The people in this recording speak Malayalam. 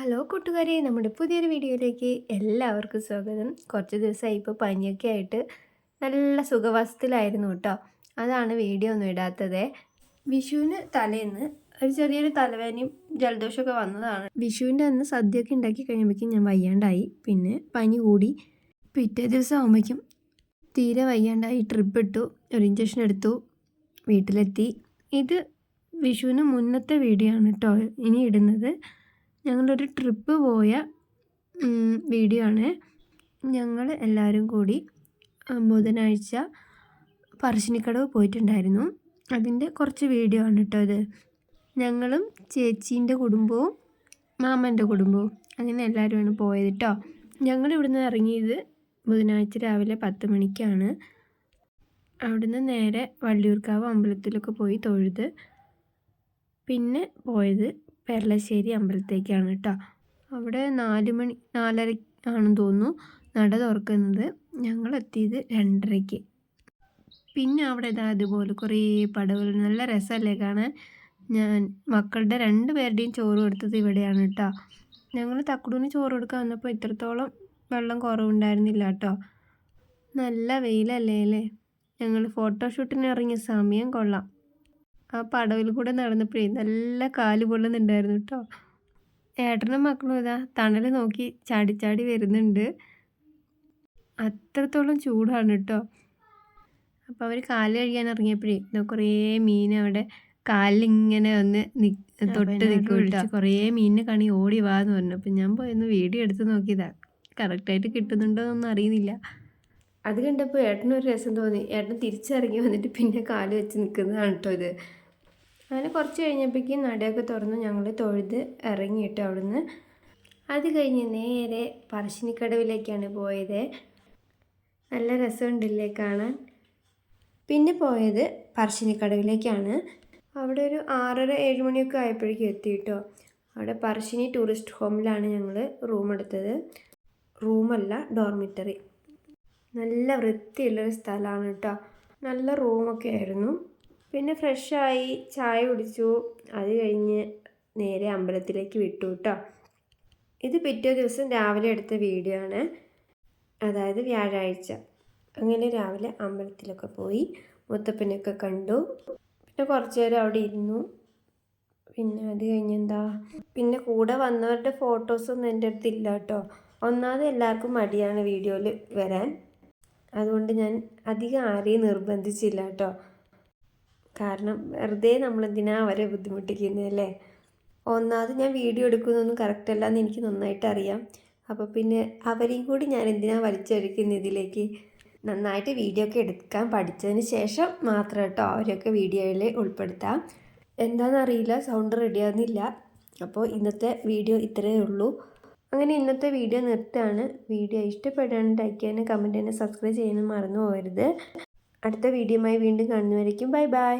ഹലോ കൂട്ടുകാരെ നമ്മുടെ പുതിയൊരു വീഡിയോയിലേക്ക് എല്ലാവർക്കും സ്വാഗതം. കുറച്ച് ദിവസമായി ഇപ്പോൾ പനിയൊക്കെ ആയിട്ട് നല്ല സുഖവാസത്തിലായിരുന്നു കേട്ടോ. അതാണ് വീഡിയോ ഒന്നും ഇടാത്തത്. വിഷുവിന് തലേന്ന് ഒരു ചെറിയൊരു തലവേനയും ജലദോഷമൊക്കെ വന്നതാണ്. വിഷുവിന്റെ അന്ന് സദ്യയൊക്കെ ഉണ്ടാക്കി കഴിയുമ്പോഴേക്കും ഞാൻ വയ്യാണ്ടായി. പിന്നെ പനി കൂടി. പിറ്റേ ദിവസം ആകുമ്പോഴേക്കും തീരെ വയ്യാണ്ടായി. ട്രിപ്പ് ഇട്ടു ഒരു ഇഞ്ചക്ഷൻ എടുത്തു വീട്ടിലെത്തി. ഇത് വിഷുവിന് മുന്നത്തെ വീഡിയോ ആണ് കേട്ടോ ഇനി ഇടുന്നത്. ഞങ്ങളൊരു ട്രിപ്പ് പോയ വീഡിയോ ആണ്. ഞങ്ങൾ എല്ലാവരും കൂടി ബുധനാഴ്ച പറശ്ശിനിക്കടവ് പോയിട്ടുണ്ടായിരുന്നു. അതിന്റെ കുറച്ച് വീഡിയോ ആണ് കേട്ടോ അത് ഞങ്ങളും ചേച്ചീന്റെ കുടുംബവും മാമന്റെ കുടുംബവും അങ്ങനെ എല്ലാവരുമാണ് പോയത് കേട്ടോ ഞങ്ങൾ ഇവിടുന്ന് ഇറങ്ങിയത് ബുധനാഴ്ച രാവിലെ പത്ത് മണിക്കാണ്. അവിടുന്ന് നേരെ വള്ളിയൂർക്കാവ് അമ്പലത്തിലൊക്കെ പോയി തൊഴുത് പിന്നെ പോയത് പെരളശ്ശേരി അമ്പലത്തേക്കാണ് കേട്ടോ അവിടെ നാല് മണി നാലര ആണെന്ന് തോന്നുന്നു നട തുറക്കുന്നത്. ഞങ്ങൾ എത്തിയത് രണ്ടരയ്ക്ക്. പിന്നെ അവിടെ ഇതാ അതുപോലെ കുറേ പടവുകൾ. നല്ല രസമല്ലേ കാണാൻ? ഞാൻ മക്കളുടെ രണ്ട് പേരുടെയും ചോറ് കൊടുത്തത് ഇവിടെയാണ് കേട്ടോ ഞങ്ങൾ തക്കുടൂന് ചോറ് കൊടുക്കാൻ വന്നപ്പോൾ ഇത്രത്തോളം വെള്ളം കുറവുണ്ടായിരുന്നില്ല കേട്ടോ നല്ല വെയിലല്ലേ അല്ലേ? ഞങ്ങൾ ഫോട്ടോഷൂട്ടിന് ഇറങ്ങിയ സമയം കൊള്ളാം. ആ പടവിൽ കൂടെ നടന്നപ്പോഴേ നല്ല കാൽ പൊള്ളുന്നുണ്ടായിരുന്നു കേട്ടോ ഏട്ടനും മക്കളും ഇതാ തണൽ നോക്കി ചാടി ചാടി വരുന്നുണ്ട്. അത്രത്തോളം ചൂടാണ് കേട്ടോ അപ്പോൾ അവർ കാൽ കഴുകാൻ ഇറങ്ങിയപ്പോഴേ ഇന്ന് കുറേ മീൻ അവിടെ കാലിലിങ്ങനെ ഒന്ന് തൊട്ട് നിൽക്കും കേട്ടോ കുറേ മീനിനെ കണി ഓടി വാന്ന് പറഞ്ഞു. അപ്പം ഞാൻ പോയൊന്ന് വീഡിയോ എടുത്ത് നോക്കിയതാ. കറക്റ്റായിട്ട് കിട്ടുന്നുണ്ടോ എന്നൊന്നും അറിയുന്നില്ല. അത് കണ്ടപ്പോൾ ഏട്ടനൊരു രസം തോന്നി. ഏട്ടൻ തിരിച്ചിറങ്ങി വന്നിട്ട് പിന്നെ കാൽ വെച്ച് നിൽക്കുന്നതാണ് കേട്ടോ ഇത്. അങ്ങനെ കുറച്ച് കഴിഞ്ഞപ്പോഴേക്കും നടയൊക്കെ തുറന്ന് ഞങ്ങൾ തൊഴുത് ഇറങ്ങിയിട്ട് അവിടുന്ന്. അത് കഴിഞ്ഞ് നേരെ പറശ്ശിനിക്കടവിലേക്കാണ് പോയത്. നല്ല രസമുണ്ടല്ലേ കാണാൻ. പിന്നെ പോയത് പറശ്ശിനിക്കടവിലേക്കാണ്. അവിടെ ഒരു ആറര ഏഴ് മണിയൊക്കെ ആയപ്പോഴേക്കും എത്തി കേട്ടോ അവിടെ പറശ്ശിനി ടൂറിസ്റ്റ് ഹോമിലാണ് ഞങ്ങൾ റൂം എടുത്തത്. റൂമല്ല ഡോർമിറ്ററി. നല്ല വൃത്തിയുള്ളൊരു സ്ഥലമാണ് കേട്ടോ. നല്ല റൂമൊക്കെ ആയിരുന്നു. പിന്നെ ഫ്രഷായി ചായ കുടിച്ചു. അത് കഴിഞ്ഞ് നേരെ അമ്പലത്തിലേക്ക് വിട്ടു കേട്ടോ ഇത് പിറ്റേ ദിവസം രാവിലെ എടുത്ത വീഡിയോ ആണ്. അതായത് വ്യാഴാഴ്ച. അങ്ങനെ രാവിലെ അമ്പലത്തിലൊക്കെ പോയി. മുത്തപ്പനെയൊക്കെ കണ്ടു. പിന്നെ കുറച്ച് നേരം അവിടെ ഇരുന്നു. പിന്നെ അത് കഴിഞ്ഞെന്താ പിന്നെ കൂടെ വന്നവരുടെ ഫോട്ടോസൊന്നും എന്റെ അടുത്ത് ഇല്ല കേട്ടോ ഒന്നാമത് എല്ലാവർക്കും മടിയാണ് വീഡിയോയിൽ വരാൻ. അതുകൊണ്ട് ഞാൻ അധികം ആരെയും നിർബന്ധിച്ചില്ല കേട്ടോ കാരണം വെറുതെ നമ്മളെന്തിനാ അവരെ ബുദ്ധിമുട്ടിക്കുന്നതല്ലേ ഒന്നാമത് ഞാൻ വീഡിയോ എടുക്കുന്നൊന്നും കറക്റ്റ് അല്ല എന്ന് എനിക്ക് നന്നായിട്ട് അറിയാം. അപ്പോൾ പിന്നെ അവരെയും കൂടി ഞാൻ എന്തിനാ വലിച്ചെടുക്കുന്ന ഇതിലേക്ക്? നന്നായിട്ട് വീഡിയോ ഒക്കെ എടുക്കാൻ പഠിച്ചതിന് ശേഷം മാത്രം കേട്ടോ അവരെയൊക്കെ വീഡിയോയിൽ ഉൾപ്പെടുത്താം. എന്താണെന്നറിയില്ല സൗണ്ട് റെഡിയാകുന്നില്ല അപ്പോൾ ഇന്നത്തെ വീഡിയോ ഇത്രയേ ഉള്ളൂ. അങ്ങനെ ഇന്നത്തെ വീഡിയോ നിർത്തുകയാണ്. വീഡിയോ ഇഷ്ടപ്പെടാണ്ട് ലൈക്ക് ചെയ്യാനും കമന്റ് ചെയ്യാനും സബ്സ്ക്രൈബ് ചെയ്യാനും മറന്നു പോകരുത്. അടുത്ത വീഡിയോയുമായി വീണ്ടും കാണുന്നവരേക്കും ബൈ ബൈ.